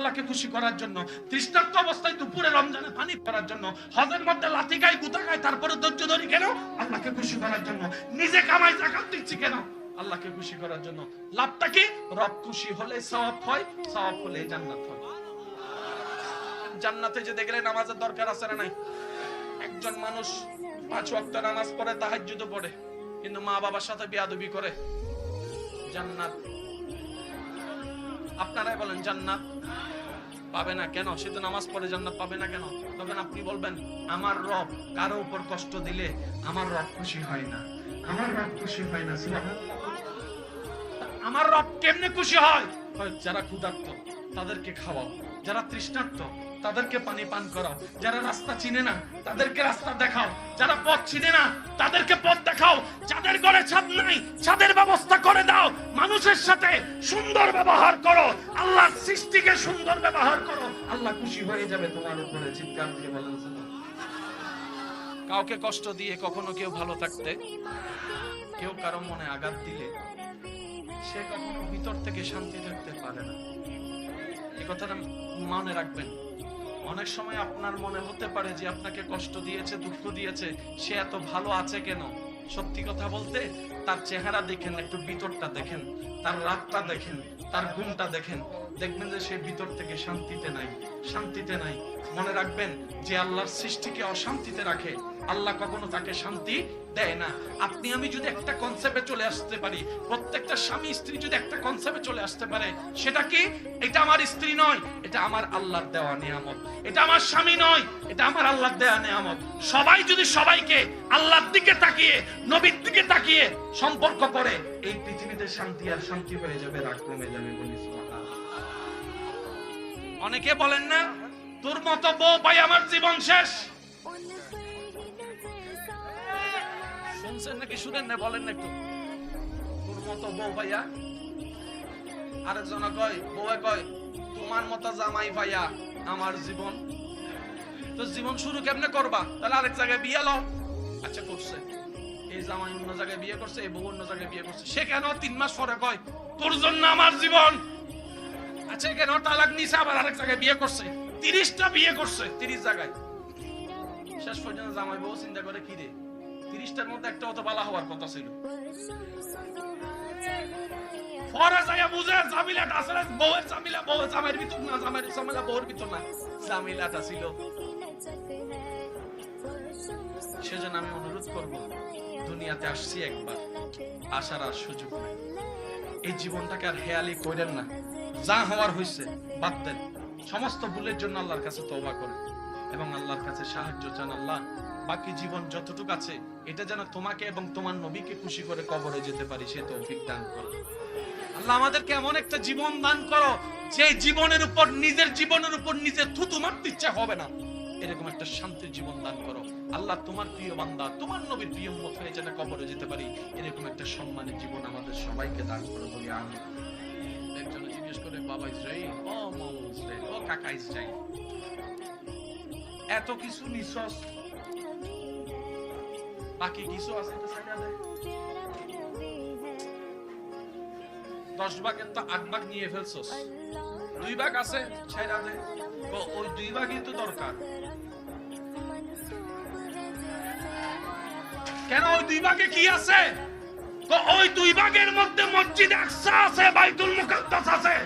আল্লাহকে খুশি করার জন্য, তৃষ্ণার্ত অবস্থায় দুপুরে রমজানে পানি করার জন্য, হজের মধ্যে লাথি খাই গুতা খাই তারপরে ধৈর্য ধরি কেন? আল্লাহকে খুশি করার জন্য। নিজে কামাই জাকাত দিচ্ছি কেন? আল্লাহকে খুশি করার জন্য। লাভটা কি? রব খুশি হলে সওয়াব হয়, সওয়াব হলে জান্নাত হয়। জান্নাতে যে দেখলে নামাজের দরকার আছে না নাই? একজন মানুষ পাঁচ ওয়াক্ত নামাজ পড়ে তাহাজ্জুদ পড়ে, কিন্তু মা বাবার সাথে বিয়াদবি করে। জান্নাত আপনারাই বলেন, জান্নাত পাবে না কেন? সে তো নামাজ পড়ে জান্নাত পাবে না কেন? তখন আপনি বলবেন, আমার রব কারও উপর কষ্ট দিলে আমার রব খুশি হয় না। আমার রব খুশি হয় না আমার রব কেমনে খুশি হয় যারা ক্ষুধার্ত, তাদেরকে খাওয়াও। যারা তৃষ্ণার্ত, তাদেরকে পানি পান করাও। যারা রাস্তা চিনে না, তাদেরকে রাস্তা দেখাও। যারা পথ চিনে না, তাদেরকে পথ দেখাও। যাদের ঘরে ছাদ নাই, ছাদের ব্যবস্থা করে দাও। মানুষের সাথে সুন্দর ব্যবহার করো। আল্লাহর সৃষ্টিকে সুন্দর ব্যবহার করো। আল্লাহ খুশি হয়ে যাবে তোমার উপরে, চিৎকার দিয়ে বলেন কাউকে কষ্ট দিয়ে কখনো কেউ ভালো থাকতে, কেউ কারও মনে আঘাত দিলে, সে কখনো ভিতর থেকে শান্তি থাকতে পারে না। এ কথাটা মনে রাখবেন। অনেক সময় আপনার মনে হতে পারে যে আপনাকে কষ্ট দিয়েছে, দুঃখ দিয়েছে, সে এত ভালো আছে কেন? সত্যি কথা বলতে, তার চেহারা দেখেন, একটু ভিতরটা দেখেন, তার রাতটা দেখেন, তার ঘুমটা দেখেন। দেখবেন যে সে ভিতর থেকে শান্তিতে নাই শান্তিতে নাই। মনে রাখবেন যে আল্লাহর সৃষ্টিকে অশান্তিতে রাখে। আল্লাহ কখনো তাকে শান্তি দেয় না। আপনি, আমি যদি একটা কনসেপ্টে চলে আসতে পারি, প্রত্যেকটা স্বামী, স্ত্রী যদি একটা কনসেপ্টে চলে আসতে পারে, সেটা কি? এটা আমার স্ত্রী নয়, এটা আমার আল্লাহর দেওয়া নিয়ামত। এটা আমার স্বামী নয়, এটা আমার আল্লাহর দেওয়া নিয়ামত। সবাই যদি সবাইকে আল্লাহর দিকে তাকিয়ে, নবীর দিকে তাকিয়ে সম্পর্ক করে, এই পৃথিবীতে শান্তি আর শান্তি হয়ে যাবে রাগ কমে যাবে অনেকে বলেন না, তোর মতো বউ পাই আমার জীবন শেষ। শুনছেন নাকি? শুনেন না, বলেন না একটু। তোর মতো বউ পাইয়া আরেকজন কয়, বউয়ে কয়, তোমার মতো জামাই পাইয়া আমার জীবন। তো জীবন শুরু কেমনে করবা? তাহলে আরেক জায়গায় বিয়ে লও। আচ্ছা করছে। এই জামাই অন্য জায়গায় বিয়ে করছে, এই বউ অন্য জায়গায় বিয়ে করছে। সে কেন তিন মাস পরে কয়, তোর জন্য আমার জীবন? আচ্ছা কেন তালাক নিছে, আবার আরেক জায়গায় বিয়ে করছে? তিরিশটা বিয়ে করছে, তিরিশ জায়গায়। শেষ পর্যন্ত জামাই বউ চিন্তা করে, কি রে? তিরিশটার মধ্যে একটা অত বালা হওয়ার কথা ছিল। পরে যাইয়া বুঝে জামিলাটা আসলে বউয়ের জামিলা বউয়ের জামাইয়ের ভিতর না জামাইয়ের জামিলা বউয়ের ভিতর না। জামিলাটা ছিল। সেজন্য আমি অনুরোধ করব দুনিয়াতে আসছি একবার আসার আর সুযোগ নাই। এই জীবনটাকে আর হেয়ালি করেন না। যা হওয়ার হয়েছে বাদ দেন। সমস্ত ভুলের জন্য আল্লাহর কাছে তওবা করেন। এবং আল্লাহর কাছে সাহায্য চান আল্লাহ বাকি জীবন যতটুকু আছে, এটা যেন তোমাকে এবং তোমার নবীকে খুশি করে কবরে যেতে পারি সে তৌফিক দান করো। আল্লাহ আমাদেরকে এমন একটা জীবন দান করো, যে জীবনের উপর, নিজের জীবনের উপর নিজে থুতু মারতে ইচ্ছা হবে না। এরকম একটা শান্তির জীবন দান করো। আল্লাহ তোমার প্রিয় বান্দা, তোমার নবীর প্রিয় মত হয়ে যেন কবরে যেতে পারি, এরকম একটা সম্মানের জীবন আমাদের সবাইকে দান করো বলি আমি একজন জিজ্ঞেস করে, বাবা ইসরাইল? ও মামা ইসরাইল, ও কাকা ইসরাইল। এত কিছু নিঃশ্বাস বাকি কিছু আছে দশ ভাগের তো আট ভাগ নিয়ে ফেলছস। দুই ভাগ আছে ছাইরা দে। ওই দুই ভাগই তো দরকার। কেন ওই দুই ভাগে কি আছে? ওই দুই ভাগের মধ্যে মসজিদ আকসা আছে, বাইতুল মুকাদ্দাস আছে।